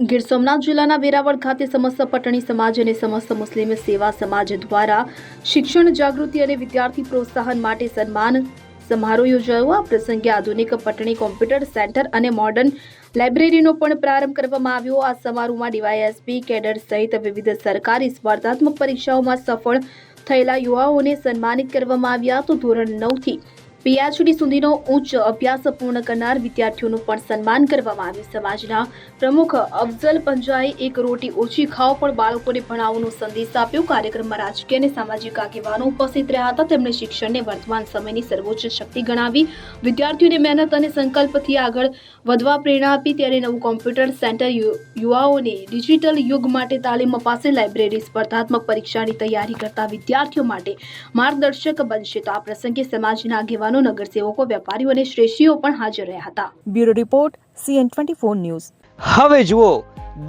ગીર સોમનાથ જિલ્લાના વેરાવળ ખાતે સમસ્ત પટણી સમાજ અને સમસ્ત મુસ્લિમ સેવા સમાજ દ્વારા શિક્ષણ જાગૃતિ અને વિદ્યાર્થી પ્રોત્સાહન માટે સન્માન સમારોહ યોજાયો. આ પ્રસંગે આધુનિક પટણી કોમ્પ્યુટર સેન્ટર અને મોડર્ન લાઇબ્રેરીનો પણ પ્રારંભ કરવામાં આવ્યો. આ સમારોહમાં ડીવાયએસપી, કેડર સહિત વિવિધ સરકારી સ્પર્ધાત્મક પરીક્ષાઓમાં સફળ થયેલા યુવાઓને સન્માનિત કરવામાં આવ્યા. તો ધોરણ નવથી પીએચડી સુધીનો ઉચ્ચ અભ્યાસ પૂર્ણ કરનાર વિદ્યાર્થીઓનું પણ સન્માન કરવામાં આવ્યું. સમાજના પ્રમુખ અફઝલ પંજાએ એક રોટી ઓછી ખાઓ પણ બાળકોને ભણાવવાનો સંદેશ આપ્યો. કાર્યક્રમમાં રાજકીય અને સામાજિક આગેવાનો ઉપસ્થિત રહ્યા હતા. તેમણે શિક્ષણને વર્તમાન સમયની સર્વોચ્ચ શક્તિ ગણાવી, વિદ્યાર્થીઓને મહેનત અને સંકલ્પથી આગળ વધવા પ્રેરણા આપી. ત્યારે નવું કોમ્પ્યુટર સેન્ટર યુવાઓને ડિજિટલ યુગ માટે તાલીમ અપાશે. લાઇબ્રેરી સ્પર્ધાત્મક પરીક્ષાની તૈયારી કરતા વિદ્યાર્થીઓ માટે માર્ગદર્શક બનશે. તો આ પ્રસંગે સમાજના આગેવાનો નગરસેવકો વેપારીઓ અને શ્રેષ્ઠીઓ પણ હાજર રહ્યા હતા. Bureau report CN twenty four news. હવે જુઓ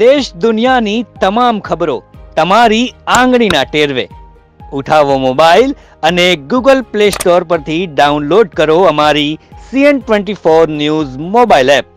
દેશ દુનિયાની તમામ ખબરો તમારી આંગળીના ટેરવે. ઉઠાવો મોબાઈલ અને ગૂગલ પ્લે સ્ટોર પરથી ડાઉનલોડ કરો અમારી CN twenty four news mobile app.